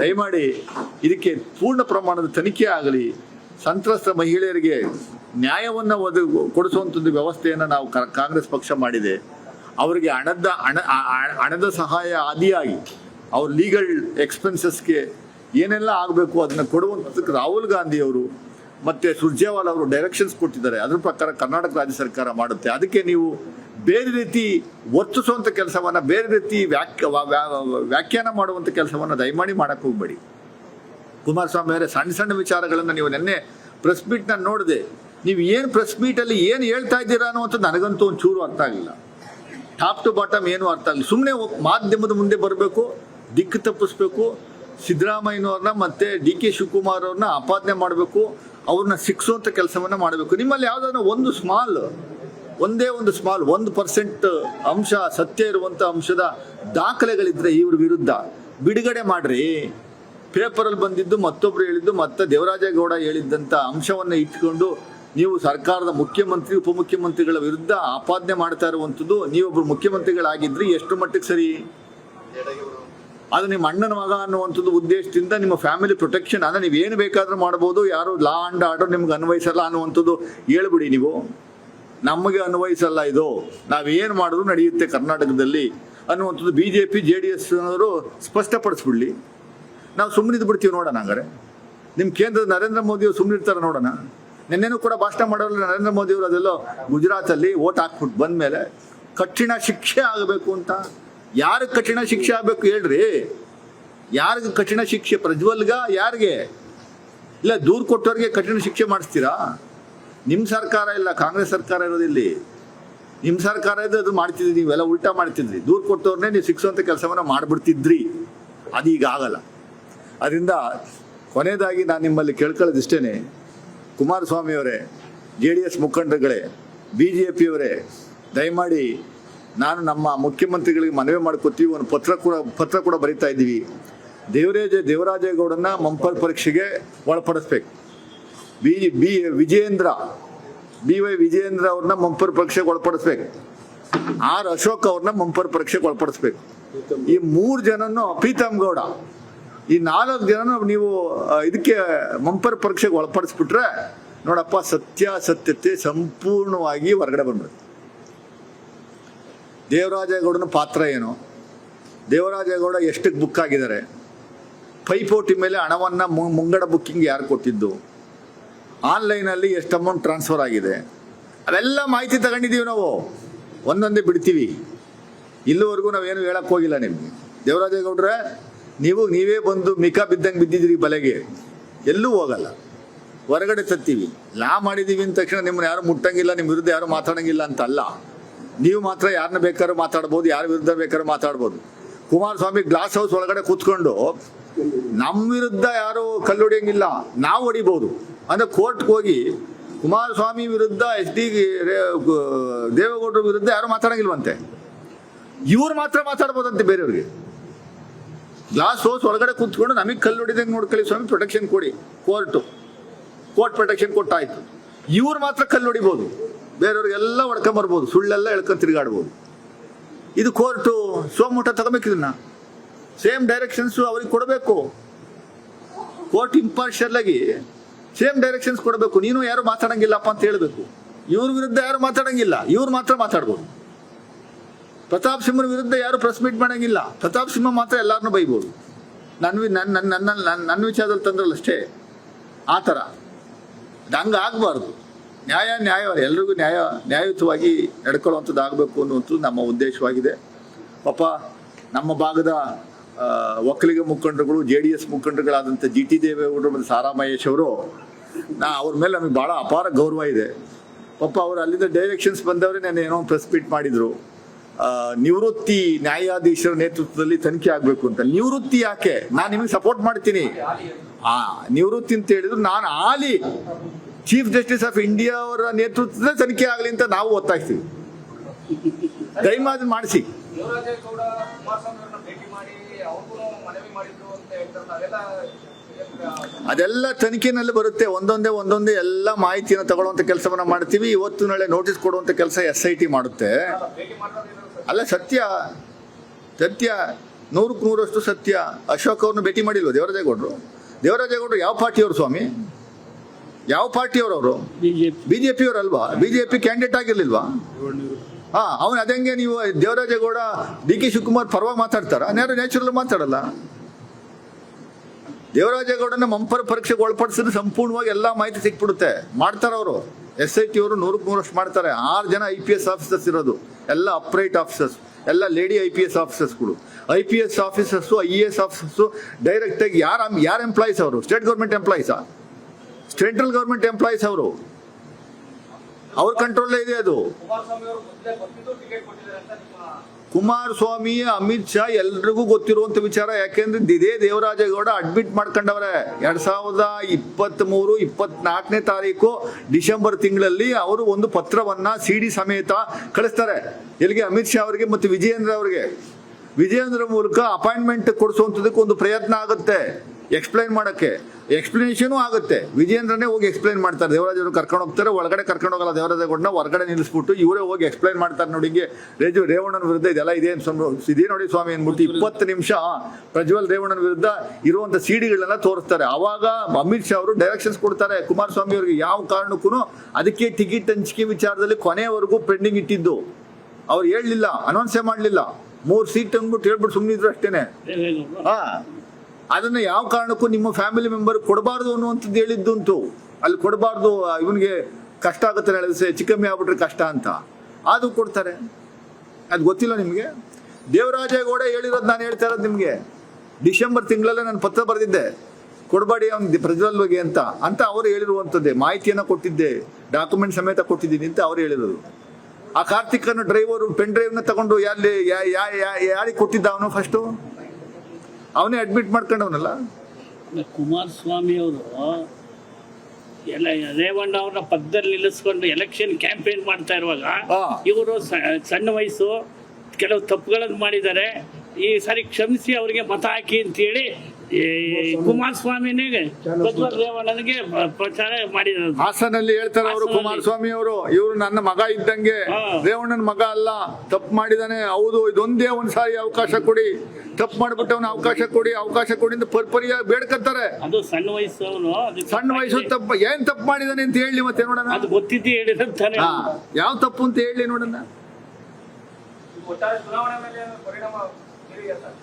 ದಯಮಾಡಿ ಇದಕ್ಕೆ ಪೂರ್ಣ ಪ್ರಮಾಣದ ತನಿಖೆ ಆಗಲಿ. ಸಂತ್ರಸ್ತ ಮಹಿಳೆಯರಿಗೆ ನ್ಯಾಯವನ್ನು ಒದಗಿ ಕೊಡಿಸುವಂಥದ್ದು ವ್ಯವಸ್ಥೆಯನ್ನು ನಾವು ಕಾಂಗ್ರೆಸ್ ಪಕ್ಷ ಮಾಡಿದೆ. ಅವರಿಗೆ ಹಣದ, ಹಣ ಹಣದ ಸಹಾಯ ಆದಿಯಾಗಿ ಅವ್ರ ಲೀಗಲ್ ಎಕ್ಸ್ಪೆನ್ಸಸ್ಗೆ ಏನೆಲ್ಲ ಆಗಬೇಕು ಅದನ್ನು ಕೊಡುವಂಥದ್ದಕ್ಕೆ ರಾಹುಲ್ ಗಾಂಧಿ ಅವರು ಮತ್ತು ಸುರ್ಜೇವಾಲ್ ಅವರು ಡೈರೆಕ್ಷನ್ಸ್ ಕೊಟ್ಟಿದ್ದಾರೆ. ಅದ್ರ ಪ್ರಕಾರ ಕರ್ನಾಟಕ ರಾಜ್ಯ ಸರ್ಕಾರ ಮಾಡುತ್ತೆ. ಅದಕ್ಕೆ ನೀವು ಬೇರೆ ರೀತಿ ವರ್ತಿಸುವಂಥ ಕೆಲಸವನ್ನು, ಬೇರೆ ರೀತಿ ವ್ಯಾಖ್ಯ ವ್ಯಾಖ್ಯಾನ ಮಾಡುವಂಥ ಕೆಲಸವನ್ನು ದಯಮಾಡಿ ಮಾಡಕ್ಕೆ ಹೋಗ್ಬೇಡಿ. ಕುಮಾರಸ್ವಾಮಿ ಅವರೇ, ಸಣ್ಣ ಸಣ್ಣ ವಿಚಾರಗಳನ್ನು ನೀವು ನಿನ್ನೆ ಪ್ರೆಸ್ ಮೀಟ್ನ ನೋಡಿದೆ. ನೀವು ಏನು ಪ್ರೆಸ್ ಮೀಟಲ್ಲಿ ಏನು ಹೇಳ್ತಾ ಇದ್ದೀರಾ ಅನ್ನುವಂಥದ್ದು ನನಗಂತೂ ಒಂದು ಚೂರು ಅರ್ಥ ಆಗಿಲ್ಲ. ಟಾಪ್ ಟು ಬಾಟಮ್ ಏನು ಅರ್ಥ ಆಗಲಿ ಸುಮ್ಮನೆ ಮಾಧ್ಯಮದ ಮುಂದೆ ಬರಬೇಕು, ದಿಕ್ಕು ತಪ್ಪಿಸ್ಬೇಕು, ಸಿದ್ದರಾಮಯ್ಯನವ್ರನ್ನ ಮತ್ತೆ ಡಿ ಕೆ ಶಿವಕುಮಾರ್ ಅವ್ರನ್ನ ಆಪಾದನೆ ಮಾಡಬೇಕು, ಅವ್ರನ್ನ ಶಿಕ್ಷುವಂಥ ಕೆಲಸವನ್ನು ಮಾಡಬೇಕು. ನಿಮ್ಮಲ್ಲಿ ಯಾವುದಾದ್ರು ಒಂದು ಸ್ಮಾಲ್ ಒಂದೇ ಒಂದು ಸ್ಮಾಲ್ ಒಂದು ಪರ್ಸೆಂಟ್ ಅಂಶ ಸತ್ಯ ಇರುವಂಥ ಅಂಶದ ದಾಖಲೆಗಳಿದ್ರೆ ಇವ್ರ ವಿರುದ್ಧ. ಬಿಡುಗಡೆ ಮಾಡ್ರಿ. ಪೇಪರಲ್ಲಿ ಬಂದಿದ್ದು ಮತ್ತೊಬ್ರು ಹೇಳಿದ್ದು, ಮತ್ತೆ ದೇವರಾಜೇಗೌಡ ಹೇಳಿದ್ದಂಥ ಅಂಶವನ್ನ ಇಟ್ಕೊಂಡು ನೀವು ಸರ್ಕಾರದ ಮುಖ್ಯಮಂತ್ರಿ, ಉಪಮುಖ್ಯಮಂತ್ರಿಗಳ ವಿರುದ್ಧ ಆಪಾದನೆ ಮಾಡ್ತಾ ಇರುವಂಥದ್ದು ನೀವೊಬ್ರು ಮುಖ್ಯಮಂತ್ರಿಗಳಾಗಿದ್ರಿ, ಎಷ್ಟು ಮಟ್ಟಿಗೆ ಸರಿ? ಅದು ನಿಮ್ಮ ಅಣ್ಣನ ಮಗ ಅನ್ನುವಂಥದ್ದು ಉದ್ದೇಶದಿಂದ ನಿಮ್ಮ ಫ್ಯಾಮಿಲಿ ಪ್ರೊಟೆಕ್ಷನ್ ಅಂದ್ರೆ ಏನು ಬೇಕಾದ್ರೂ ಮಾಡ್ಬೋದು, ಯಾರು ಲಾ ಅಂಡ್ ಆರ್ಡರ್ ನಿಮ್ಗೆ ಅನ್ವಯಿಸಲ್ಲ ಅನ್ನುವಂಥದ್ದು ಹೇಳ್ಬಿಡಿ ನೀವು. ನಮಗೆ ಅನ್ವಯಿಸಲ್ಲ ಇದು. ನಾವೇನು ಮಾಡಿದ್ರು ನಡೆಯುತ್ತೆ ಕರ್ನಾಟಕದಲ್ಲಿ ಅನ್ನುವಂಥದ್ದು B J P J D S ಅನ್ನೋರು ಸ್ಪಷ್ಟಪಡಿಸ್ಬಿಡ್ಲಿ. ನಾವು ಸುಮ್ಮನಿದ್ದು ಬಿಡ್ತೀವಿ ನೋಡೋಣ ಹಂಗಾರೆ. ನಿಮ್ಮ ಕೇಂದ್ರದ ನರೇಂದ್ರ ಮೋದಿಯವರು ಸುಮ್ಮನೆ ಸುಮ್ಮನಿರ್ತಾರೆ ನೋಡೋಣ. ನಿನ್ನೆನೂ ಕೂಡ ಭಾಷಣ ಮಾಡೋಲ್ಲ ನರೇಂದ್ರ ಮೋದಿಯವರು ಅದೆಲ್ಲ ಗುಜರಾತಲ್ಲಿ ಓಟ್ ಹಾಕ್ಬಿಟ್ಟು ಬಂದಮೇಲೆ ಕಠಿಣ ಶಿಕ್ಷೆ ಆಗಬೇಕು ಅಂತ. ಯಾರಿಗೆ ಕಠಿಣ ಶಿಕ್ಷೆ ಆಗಬೇಕು ಹೇಳ್ರಿ. ಯಾರಿಗೆ ಕಠಿಣ ಶಿಕ್ಷೆ ಪ್ರಜ್ವಲ್ಗ ಯಾರಿಗೆ? ಇಲ್ಲ ದೂರು ಕೊಟ್ಟವ್ರಿಗೆ ಕಠಿಣ ಶಿಕ್ಷೆ ಮಾಡಿಸ್ತೀರಾ? ನಿಮ್ಮ ಸರ್ಕಾರ ಇಲ್ಲ, ಕಾಂಗ್ರೆಸ್ ಸರ್ಕಾರ ಇರೋದಿಲ್ಲಿ ನಿಮ್ಮ ಸರ್ಕಾರ ಇದ್ದು ಅದು ಮಾಡ್ತಿದ್ರಿ, ನೀವೆಲ್ಲ ಉಲ್ಟಾ ಮಾಡ್ತಿದ್ರಿ. ದೂರು ಕೊಟ್ಟವ್ರನ್ನೇ ನೀವು ಶಿಕ್ಷುವಂಥ ಕೆಲಸವನ್ನು ಮಾಡಿಬಿಡ್ತಿದ್ರಿ. ಅದು ಈಗ ಆಗಲ್ಲ. ಅದರಿಂದ ಕೊನೆಯದಾಗಿ ನಾನು ನಿಮ್ಮಲ್ಲಿ ಕೇಳ್ಕೊಳ್ಳೋದಿಷ್ಟೇ ಕುಮಾರಸ್ವಾಮಿಯವರೇ, ಜೆ ಡಿ ಎಸ್ ಮುಖಂಡರುಗಳೇ, ಬಿ ಜೆ ಪಿಯವರೇ, ದಯಮಾಡಿ ನಾನು ನಮ್ಮ ಮುಖ್ಯಮಂತ್ರಿಗಳಿಗೆ ಮನವಿ ಮಾಡ್ಕೊತೀವಿ, ಒಂದು ಪತ್ರ ಕೂಡ ಪತ್ರ ಕೂಡ ಬರಿತಾ ಇದ್ದೀವಿ. ದೇವರಾಜ ದೇವರಾಜೇಗೌಡನ ಮಂಪರ್ ಪರೀಕ್ಷೆಗೆ ಒಳಪಡಿಸ್ಬೇಕು. B B, Vijayendra B Y Vijayendra ಅವ್ರನ್ನ ಮಂಪರ್ ಪರೀಕ್ಷೆಗೆ ಒಳಪಡಿಸ್ಬೇಕು. ಆರ್ ಅಶೋಕ್ ಅವ್ರನ್ನ ಮಂಪರ್ ಪರೀಕ್ಷೆಗೆ ಒಳಪಡಿಸ್ಬೇಕು. ಈ ಮೂರು ಜನನು ಪ್ರೀತಮ್ ಗೌಡ, ಈ ನಾಲ್ಕು ಜನನು ನೀವು ಇದಕ್ಕೆ ಮಂಪರ್ ಪರೀಕ್ಷೆಗೆ ಒಳಪಡಿಸ್ಬಿಟ್ರೆ, ನೋಡಪ್ಪ, ಸತ್ಯಾಸತ್ಯತೆ ಸಂಪೂರ್ಣವಾಗಿ ಹೊರಗಡೆ ಬಂದ್ಬಿಡುತ್ತೆ. ದೇವರಾಜೇಗೌಡನ ಪಾತ್ರ ಏನು? ದೇವರಾಜೇಗೌಡ ಎಷ್ಟಕ್ಕೆ ಬುಕ್ ಆಗಿದ್ದಾರೆ? ಪೈಪೋಟಿ ಮೇಲೆ ಹಣವನ್ನು ಮುಂಗಡ ಬುಕ್ಕಿಂಗ್ ಯಾರು ಕೊಟ್ಟಿದ್ದು? ಆನ್ಲೈನಲ್ಲಿ ಎಷ್ಟು ಅಮೌಂಟ್ ಟ್ರಾನ್ಸ್ಫರ್ ಆಗಿದೆ? ಅವೆಲ್ಲ ಮಾಹಿತಿ ತಗೊಂಡಿದ್ದೀವಿ ನಾವು. ಒಂದೊಂದೇ ಬಿಡ್ತೀವಿ. ಇಲ್ಲಿವರೆಗೂ ನಾವೇನು ಹೇಳಕ್ ಹೋಗಿಲ್ಲ ನಿಮ್ಗೆ. ದೇವರಾಜೇಗೌಡ್ರೆ, ನೀವು, ನೀವೇ ಬಂದು ಮಿಕ ಬಿದ್ದಂಗೆ ಬಿದ್ದಿದ್ದೀರಿ ಬಲೆಗೆ. ಎಲ್ಲೂ ಹೋಗಲ್ಲ. ಹೊರಗಡೆ ತತ್ತೀವಿ. ಲಾ ಮಾಡಿದೀವಿ ಅಂದ ತಕ್ಷಣ ನಿಮ್ಮನ್ನ ಯಾರು ಮುಟ್ಟಂಗಿಲ್ಲ ನಿಮ್ಮ ವಿರುದ್ಧ ಯಾರು ಮಾತಾಡಂಗಿಲ್ಲ ಅಂತ ಅಲ್ಲ ನೀವು ಮಾತ್ರ ಯಾರನ್ನ ಬೇಕಾದ್ರೂ ಮಾತಾಡ್ಬೋದು, ಯಾರ ವಿರುದ್ಧ ಬೇಕಾದ್ರೂ ಮಾತಾಡ್ಬೋದು. ಕುಮಾರಸ್ವಾಮಿ ಗ್ಲಾಸ್ ಹೌಸ್ ಒಳಗಡೆ ಕೂತ್ಕೊಂಡು ನಮ್ಮ ವಿರುದ್ಧ ಯಾರು ಕಲ್ಲು ಹೊಡಿಯಂಗಿಲ್ಲ ನಾವು ಹೊಡಿಬಹುದು ಅಂದ್ರೆ ಕೋರ್ಟ್ಗೆ ಹೋಗಿ ಕುಮಾರಸ್ವಾಮಿ ವಿರುದ್ಧ ಎಚ್ ಡಿ ದೇವೇಗೌಡರ ವಿರುದ್ಧ ಯಾರು ಮಾತಾಡಂಗಿಲ್ವಂತೆ? ಇವ್ರು ಮಾತ್ರ ಮಾತಾಡ್ಬೋದಂತೆ ಬೇರೆಯವ್ರಿಗೆ. ಗ್ಲಾಸ್ ಹೌಸ್ ಒಳಗಡೆ ಕೂತ್ಕೊಂಡು ನಮಗೆ ಕಲ್ಲು ಹೊಡಿದಂಗೆ ನೋಡ್ಕೊಳ್ಳಿ ಸ್ವಾಮಿ ಪ್ರೊಟೆಕ್ಷನ್ ಕೊಡಿ. ಕೋರ್ಟು ಕೋರ್ಟ್ ಪ್ರೊಟೆಕ್ಷನ್ ಕೊಟ್ಟಾಯ್ತು. ಇವ್ರು ಮಾತ್ರ ಕಲ್ಲು ಹೊಡಿಬೋದು. ಬೇರೆಯವ್ರಿಗೆಲ್ಲ ಹೊಡ್ಕೊಂಬರ್ಬೋದು ಸುಳ್ಳೆಲ್ಲ ಎಳ್ಕೊಂಡು ತಿರುಗಾಡ್ಬೋದು. ಇದು ಕೋರ್ಟು ಸೋಮೂಟ ತಗೋಬೇಕು ಇದನ್ನ. ಸೇಮ್ ಡೈರೆಕ್ಷನ್ಸು ಅವ್ರಿಗೆ ಕೊಡಬೇಕು. ಕೋರ್ಟ್ ಇಂಪಾರ್ಷಿಯಲ್ ಆಗಿ ಸೇಮ್ ಡೈರೆಕ್ಷನ್ಸ್ ಕೊಡಬೇಕು. ನೀನು ಯಾರು ಮಾತಾಡಂಗಿಲ್ಲಪ್ಪ ಅಂತ ಹೇಳಬೇಕು. ಇವ್ರ ವಿರುದ್ಧ ಯಾರು ಮಾತಾಡಂಗಿಲ್ಲ. ಇವ್ರು ಮಾತ್ರ ಮಾತಾಡ್ಬೋದು. ಪ್ರತಾಪ್ ಸಿಂಹರ ವಿರುದ್ಧ ಯಾರು ಪ್ರೆಸ್ ಮೀಟ್ ಮಾಡಂಗಿಲ್ಲ. ಪ್ರತಾಪ್ ಸಿಂಹ ಮಾತ್ರ ಎಲ್ಲಾರನ್ನೂ ಬೈಬೋದು. ನನ್ನ ನನ್ನ ನನ್ನ ನನ್ನ ನನ್ನ ವಿಚಾರದಲ್ಲಿ ತಂದ್ರಲ್ಲ ಅಷ್ಟೇ. ಆ ಥರ. ಹಂಗೆ ಆಗಬಾರ್ದು. ನ್ಯಾಯ ನ್ಯಾಯ, ಎಲ್ರಿಗೂ ನ್ಯಾಯ, ನ್ಯಾಯಯುತವಾಗಿ ನಡ್ಕೊಳ್ಳುವಂಥದ್ದು ಆಗಬೇಕು ಅನ್ನುವಂಥದ್ದು ನಮ್ಮ ಉದ್ದೇಶವಾಗಿದೆ. ಪಾಪ, ನಮ್ಮ ಭಾಗದ ಒಕ್ಕಲಿಗ ಮುಖಂಡರುಗಳು, ಜೆ ಡಿ ಎಸ್ ಮುಖಂಡರುಗಳಾದಂಥ ಜಿ ಟಿ ದೇವೇಗೌಡರು ಮತ್ತು ಸಾರಾ ಮಹೇಶ್ ಅವರು, ನಾ ಅವ್ರ ಮೇಲೆ ನಮಗೆ ಭಾಳ ಅಪಾರ ಗೌರವ ಇದೆ. ಪಾಪ ಅವರು ಅಲ್ಲಿಂದ ಡೈರೆಕ್ಷನ್ಸ್ ಬಂದವರೇ ನಾನು ಏನೋ ಪ್ರೆಸ್ ಮೀಟ್ ಮಾಡಿದ್ರು. ನಿವೃತ್ತಿ ನ್ಯಾಯಾಧೀಶರ ನೇತೃತ್ವದಲ್ಲಿ ತನಿಖೆ ಆಗಬೇಕು ಅಂತ. ನಿವೃತ್ತಿ ಯಾಕೆ? ನಾನು ನಿಮಗೆ ಸಪೋರ್ಟ್ ಮಾಡ್ತೀನಿ. ಆ, ನಿವೃತ್ತಿ ಅಂತ ಹೇಳಿದ್ರು ನಾನು ಆಲಿ ಚೀಫ್ ಜಸ್ಟಿಸ್ ಆಫ್ ಇಂಡಿಯಾ ಅವರ ನೇತೃತ್ವದ ತನಿಖೆ ಆಗಲಿ ಅಂತ ನಾವು ಒತ್ತಾಯಿಸ್ತೀವಿ. ದಯಮಾಡಿ ಮಾಡಿಸಿ. ಅದೆಲ್ಲ ಅದೆಲ್ಲ ತನಿಖೆನಲ್ಲಿ ಬರುತ್ತೆ. ಒಂದೊಂದೇ ಒಂದೊಂದೇ ಎಲ್ಲ ಮಾಹಿತಿಯನ್ನು ತಗೊಳ್ಳುವಂಥ ಕೆಲಸವನ್ನ ಮಾಡ್ತೀವಿ. ಇವತ್ತು ನಾಳೆ ನೋಟಿಸ್ ಕೊಡುವಂಥ ಕೆಲಸ ಎಸ್ ಐ ಟಿ ಮಾಡುತ್ತೆ. ಅಲ್ಲ ಸತ್ಯ? ಸತ್ಯ. ನೂರಕ್ಕೆ ನೂರಷ್ಟು ಸತ್ಯ. ಅಶೋಕ್ ಅವ್ರನ್ನ ಭೇಟಿ ಮಾಡಿಲ್ವ ದೇವರಾಜೇಗೌಡರು? ದೇವರಾಜೇಗೌಡರು ಯಾವ ಪಾರ್ಟಿಯವರು ಸ್ವಾಮಿ? ಯಾವ ಪಾರ್ಟಿಯವರು ಅವರು? ಬಿಜೆಪಿ. ಬಿಜೆಪಿ ಅವರಲ್ವಾ ಬಿಜೆಪಿ ಕ್ಯಾಂಡಿಡೇಟ್ ಆಗಿರ್ಲಿಲ್ವಾ? ಹಾ, ಅವ್ನು ಅದಂಗೆ ನೀವು ದೇವರಾಜೇಗೌಡ ಡಿ ಕೆ ಶಿವಕುಮಾರ್ ಪರವಾಗಿ ಮಾತಾಡ್ತಾರ. ನೇರ ನ್ಯಾಚುರಲ್ ಮಾತಾಡಲ್ಲ. ದೇವರಾಜೇಗೌಡನ ಮಂಪರ ಪರೀಕ್ಷೆಗೆ ಒಳಪಡಿಸಿದ್ರೆ ಸಂಪೂರ್ಣವಾಗಿ ಎಲ್ಲ ಮಾಹಿತಿ ಸಿಕ್ಬಿಡುತ್ತೆ. ಮಾಡ್ತಾರೆ ಅವರು. ಎಸ್ ಐ ಟಿ ಅವರು ನೂರಕ್ಕೆ ನೂರಷ್ಟು ಮಾಡ್ತಾರೆ. ಆರು ಜನ ಐ ಪಿ ಎಸ್ ಆಫೀಸರ್ಸ್ ಇರೋದು. ಎಲ್ಲ ಅಪ್ರೈಟ್ ಆಫೀಸರ್ಸ್ ಎಲ್ಲ lady I P S ಆಫೀಸರ್ಸ್ಗಳು I P S officers I A S officers ಡೈರೆಕ್ಟಾಗಿ ಯಾರು ಯಾರು ಎಂಪ್ಲಾಯೀಸ್ ಅವರು? ಸ್ಟೇಟ್ ಗೌರ್ಮೆಂಟ್ ಎಂಪ್ಲಾಯೀಸಾ ಸೆಂಟ್ರಲ್ ಗೌರ್ಮೆಂಟ್ ಎಂಪ್ಲಾಯೀಸ್ ಅವರು. ಅವ್ರ ಕಂಟ್ರೋಲ್ಲೇ ಇದೆ ಅದು. ಕುಮಾರಸ್ವಾಮಿ ಅಮಿತ್ ಶಾ ಎಲ್ರಿಗೂ ಗೊತ್ತಿರುವಂತ ವಿಚಾರ, ಯಾಕೆಂದ್ರೆ ಇದೇ ದೇವರಾಜೇಗೌಡ ಅಡ್ಮಿಟ್ ಮಾಡ್ಕೊಂಡವ್ರೆ. ಎರಡ್ ಸಾವಿರದ ಇಪ್ಪತ್ತ್ ಮೂರು ಇಪ್ಪತ್ನಾಲ್ಕನೇ ತಾರೀಕು, ಡಿಸೆಂಬರ್ ತಿಂಗಳಲ್ಲಿ ಅವರು ಒಂದು ಪತ್ರವನ್ನ ಸಿ ಡಿ ಸಮೇತ ಕಳಿಸ್ತಾರೆ. ಎಲ್ಲಿಗೆ? ಅಮಿತ್ ಶಾ ಅವರಿಗೆ ಮತ್ತು ವಿಜಯೇಂದ್ರ ಅವರಿಗೆ. ವಿಜಯೇಂದ್ರ ಮೂಲಕ ಅಪಾಯಿಂಟ್ಮೆಂಟ್ ಕೊಡಿಸುವಂತದಕ್ಕೆ ಒಂದು ಪ್ರಯತ್ನ ಆಗುತ್ತೆ. ಎಕ್ಸ್ಪ್ಲೈನ್ ಮಾಡೋಕ್ಕೆ. ಎಕ್ಸ್ಪ್ಲನೇಷನು ಆಗುತ್ತೆ. ವಿಜೇಂದ್ರನೇ ಹೋಗಿ ಎಕ್ಸ್ಪ್ಲೈನ್ ಮಾಡ್ತಾರೆ. ದೇವರಾಜ್ ಅವರು ಕರ್ಕೊಂಡು ಹೋಗ್ತಾರೆ. ಒಳಗಡೆ ಕರ್ಕೊಂಡು ಹೋಗಲ್ಲ ದೇವರಾಜಗೌಡನ. ಹೊರಗಡೆ ನಿಲ್ಲಿಸ್ಬಿಟ್ಟು ಇವರೇ ಹೋಗಿ ಎಕ್ಸ್ಪ್ಲೈನ್ ಮಾಡ್ತಾರೆ ನೋಡಿ ಹಿಂಗೆ. ರೇಜು ರೇವಣ್ಣನ ವಿರುದ್ಧ ಇದೆಲ್ಲ ಇದೆ ಇದೇ ನೋಡಿ ಸ್ವಾಮಿ ಅನ್ಬಿಟ್ಟು ಇಪ್ಪತ್ತು ನಿಮಿಷ ಪ್ರಜ್ವಲ್ ರೇವಣ್ಣನ ವಿರುದ್ಧ ಇರುವಂತ ಸೀಡಿಗಳನ್ನ ತೋರಿಸ್ತಾರೆ. ಅವಾಗ ಅಮಿತ್ ಶಾ ಅವರು ಡೈರೆಕ್ಷನ್ಸ್ ಕೊಡ್ತಾರೆ. ಕುಮಾರಸ್ವಾಮಿ ಅವರಿಗೆ ಯಾವ ಕಾರಣಕ್ಕೂ ಅದಕ್ಕೆ ಟಿಕೆಟ್ ಹಂಚಿಕೆ ವಿಚಾರದಲ್ಲಿ ಕೊನೆಯವರೆಗೂ ಪೆಂಡಿಂಗ್ ಇಟ್ಟಿದ್ದು. ಅವ್ರು ಹೇಳಲಿಲ್ಲ ಅನೌನ್ಸೇ ಮಾಡಲಿಲ್ಲ. ಮೂರು ಸೀಟ್ ಅಂದ್ಬಿಟ್ಟು ಹೇಳ್ಬಿಟ್ಟು ಸುಮ್ಮನಿದ್ರು ಅಷ್ಟೇನೆ. ಹಾ. ಅದನ್ನ ಯಾವ ಕಾರಣಕ್ಕೂ ನಿಮ್ಮ ಫ್ಯಾಮಿಲಿ ಮೆಂಬರ್ ಕೊಡಬಾರ್ದು ಅನ್ನುವಂಥದ್ದು ಹೇಳಿದ್ದುಂಟು. ಅಲ್ಲಿ ಕೊಡಬಾರ್ದು ಇವನಿಗೆ ಕಷ್ಟ ಆಗುತ್ತೆ ನಾಳೆ ಚಿಕ್ಕಮ್ಮಿ ಕಮ್ಮಿ ಆಗ್ಬಿಟ್ರೆ ಕಷ್ಟ ಅಂತ. ಅದು ಕೊಡ್ತಾರೆ. ಅದು ಗೊತ್ತಿಲ್ಲ ನಿಮಗೆ? ದೇವರಾಜೇಗೌಡ ಹೇಳಿರೋದು ನಾನು ಹೇಳ್ತಾ ಇರೋದು ನಿಮಗೆ. ಡಿಸೆಂಬರ್ ತಿಂಗಳಲ್ಲೇ ನಾನು ಪತ್ರ ಬರೆದಿದ್ದೆ. ಕೊಡಬೇಡಿ ಅವ್ನಿಗೆ ಪ್ರಜ್ವಲ್ ಬಗ್ಗೆ ಅಂತ. ಅಂತ ಅವರು ಹೇಳಿರುವಂಥದ್ದೇ. ಮಾಹಿತಿಯನ್ನು ಕೊಟ್ಟಿದ್ದೆ. ಡಾಕ್ಯುಮೆಂಟ್ ಸಮೇತ ಕೊಟ್ಟಿದ್ದೀನಿ ಅಂತ ಅವ್ರು ಹೇಳಿರೋದು. ಆ ಕಾರ್ತಿಕನ ಡ್ರೈವರು ಪೆನ್ ಡ್ರೈವ್ನ ತಗೊಂಡು ಯಾರಲ್ಲಿ ಯಾರಿಗೆ ಕೊಟ್ಟಿದ್ದ ಅವನು ಫಸ್ಟು ಅವನೇ ಅಡ್ಮಿಟ್ ಮಾಡ್ಕೊಂಡವನಲ್ಲ? ಕುಮಾರಸ್ವಾಮಿ ಅವರು ಎಲ್ಲ ರೇವಣ್ಣ ಅವ್ರನ್ನ ಪಕ್ಕದಲ್ಲಿ ನಿಲ್ಲಿಸ್ಕೊಂಡು ಎಲೆಕ್ಷನ್ ಕ್ಯಾಂಪೇನ್ ಮಾಡ್ತಾ ಇರುವಾಗ ಇವರು ಸಣ್ಣ ವಯಸ್ಸು ಕೆಲವು ತಪ್ಪುಗಳನ್ನು ಮಾಡಿದ್ದಾರೆ. ಈ ಸಾರಿ ಕ್ಷಮಿಸಿ ಅವರಿಗೆ ಮತ ಹಾಕಿ ಅಂತೇಳಿ ಈ ಕುಮಾರಸ್ವಾಮಿನೇ ಪ್ರಜ್ವಲ್ ರೇವಣ್ಣನಿಗೆ ಪ್ರಚಾರ ಮಾಡಿರೋದು ಹಾಸನಲ್ಲಿ ಹೇಳ್ತಾರೆ ಅವರು. ಕುಮಾರಸ್ವಾಮಿ ಅವರು ಇವರು ನನ್ನ ಮಗ ಇದ್ದಂಗೆ. ರೇವಣ್ಣನ ಮಗ ಅಲ್ಲ ತಪ್ಪು ಮಾಡಿದಾನೆ ಹೌದು ಇದೊಂದೇ ಒಂದ್ ಸಾರಿ ಅವಕಾಶ ಕೊಡಿ ತಪ್ಪು ಮಾಡ್ಬಿಟ್ಟವನ ಅವಕಾಶ ಕೊಡಿ ಅವಕಾಶ ಕೊಡಿ ಅಂತ ಪರ್ಪರಿಯಾಗಿ ಬೇಡ್ಕತ್ತಾರೆ ಅದು ಸಣ್ಣ ವಯಸ್ಸು ಸಣ್ಣ ವಯಸ್ಸು ತಪ್ಪು ಏನ್ ತಪ್ಪು ಮಾಡಿದಾನೆ ಅಂತ ಹೇಳಿ ಮತ್ತೆ ನೋಡೋಣ. ಅದು ಗೊತ್ತಿದ್ದೆ ಹೇಳಿದಂತಾನೆ. ಹಾ ಯಾವ ತಪ್ಪು ಅಂತ ಹೇಳಿ ನೋಡೋಣ.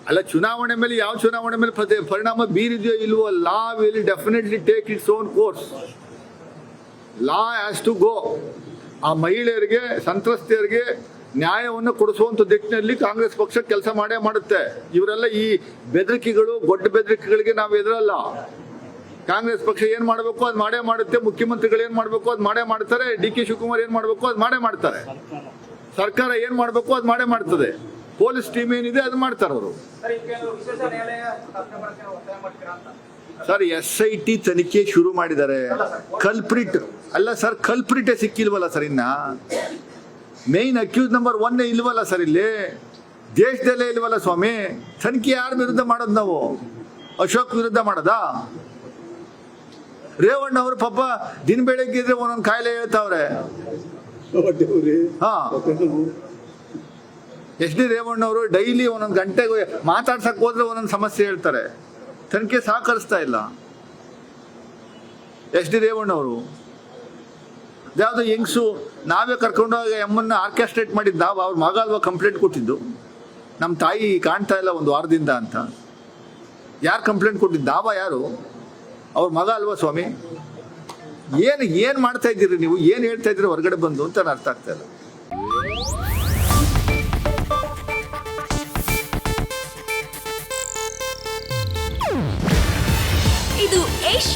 ಅಲ್ಲ, ಚುನಾವಣೆ ಮೇಲೆ ಯಾವ ಚುನಾವಣೆ ಮೇಲೆ ಪರಿಣಾಮ ಬೀರಿದೆಯೋ ಇಲ್ವೋ law will definitely take its own course law has to go ಆ ಮಹಿಳೆಯರಿಗೆ, ಸಂತ್ರಸ್ತೆಯರಿಗೆ ನ್ಯಾಯವನ್ನು ಕೊಡಿಸುವಂತ ದಿಟ್ಟಿನಲ್ಲಿ ಕಾಂಗ್ರೆಸ್ ಪಕ್ಷ ಕೆಲಸ ಮಾಡೇ ಮಾಡುತ್ತೆ. ಇವರೆಲ್ಲ ಈ ಬೆದರಿಕೆಗಳು, ದೊಡ್ಡ ಬೆದರಿಕೆಗಳಿಗೆ ನಾವು ಎದುರಲ್ಲ. ಕಾಂಗ್ರೆಸ್ ಪಕ್ಷ ಏನ್ ಮಾಡಬೇಕು, ಅದು ಮಾಡೇ ಮಾಡುತ್ತೆ. ಮುಖ್ಯಮಂತ್ರಿಗಳು ಏನ್ ಮಾಡಬೇಕು, ಅದು ಮಾಡೇ ಮಾಡ್ತಾರೆ. ಡಿ ಕೆ ಶಿವಕುಮಾರ್ ಏನ್ ಮಾಡಬೇಕು, ಅದು ಮಾಡೇ ಮಾಡ್ತಾರೆ. ಸರ್ಕಾರ ಏನ್ ಮಾಡಬೇಕು, ಅದು ಮಾಡೇ ಮಾಡ್ತದೆ. ಪೊಲೀಸ್ ಟೀಮ್ ಏನಿದೆ ಅದು ಮಾಡ್ತಾರೆ ಅವರು. ಸರ್ ಎಸ್ ಐ ಟಿ ತನಿಖೆ ಶುರು ಮಾಡಿದ್ದಾರೆ. ಕಲ್ಪ್ರಿಟ್ ಅಲ್ಲ ಸರ್ ಕಲ್ಪ್ರಿಟೇ ಸಿಕ್ಕಿಲ್ವಲ್ಲ ಸರ್ ಇನ್ನ? ಮೇನ್ ಅಕ್ಯೂಸ್ ನಂಬರ್ ಒನ್ ಇಲ್ವಲ್ಲ ಸರ್ ಇಲ್ಲಿ? ದೇಶದಲ್ಲೇ ಇಲ್ವಲ್ಲ ಸ್ವಾಮಿ? ತನಿಖೆ ಯಾರ ವಿರುದ್ಧ ಮಾಡೋದು ನಾವು? ಅಶೋಕ್ ವಿರುದ್ಧ ಮಾಡೋದಾ? ರೇವಣ್ಣ ಅವರು ಪಾಪ ದಿನ ಬೆಳಗ್ಗೆ ಇದ್ರೆ ಒಂದೊಂದು ಕಾಯಿಲೆ ಹೇಳ್ತಾವ್ರೆ. ಹಾ. ಎಸ್ ಡಿ ರೇವಣ್ಣ ಅವರು ಡೈಲಿ ಒಂದೊಂದು ಗಂಟೆಗೆ ಮಾತಾಡ್ಸಕ್ ಹೋದ್ರೆ ಒಂದೊಂದು ಸಮಸ್ಯೆ ಹೇಳ್ತಾರೆ. ತನಿಖೆ ಸಹಕರಿಸ್ತಾ ಇಲ್ಲ. ಎಚ್ ಡಿ ರೇವಣ್ಣ ಅವರು ಯಾವ್ದೋ ಹೆಂಗ್ಸು ನಾವೇ ಕರ್ಕೊಂಡೋಗಿ ಎಮ್ಮನ್ನ ಆರ್ಕೆಸ್ಟ್ರೇಟ್ ಮಾಡಿದ್ದು ನಾವು ಅವ್ರ ಮಗ ಅಲ್ವಾ ಕಂಪ್ಲೇಂಟ್ ಕೊಟ್ಟಿದ್ದು? ನಮ್ಮ ತಾಯಿ ಕಾಣ್ತಾ ಇಲ್ಲ ಒಂದು ವಾರದಿಂದ ಅಂತ. ಯಾರು ಕಂಪ್ಲೇಂಟ್ ಕೊಟ್ಟಿದ್ದು? ನಾವ ಯಾರು? ಅವ್ರ ಮಗ ಅಲ್ವಾ ಸ್ವಾಮಿ? ಏನು ಏನು ಮಾಡ್ತಾ ಇದ್ದೀರಿ ನೀವು? ಏನು ಹೇಳ್ತಾ ಇದ್ದೀರಿ ಹೊರಗಡೆ ಬಂದು ಅಂತ ಅರ್ಥ ಆಗ್ತಾ ಇಲ್ಲ.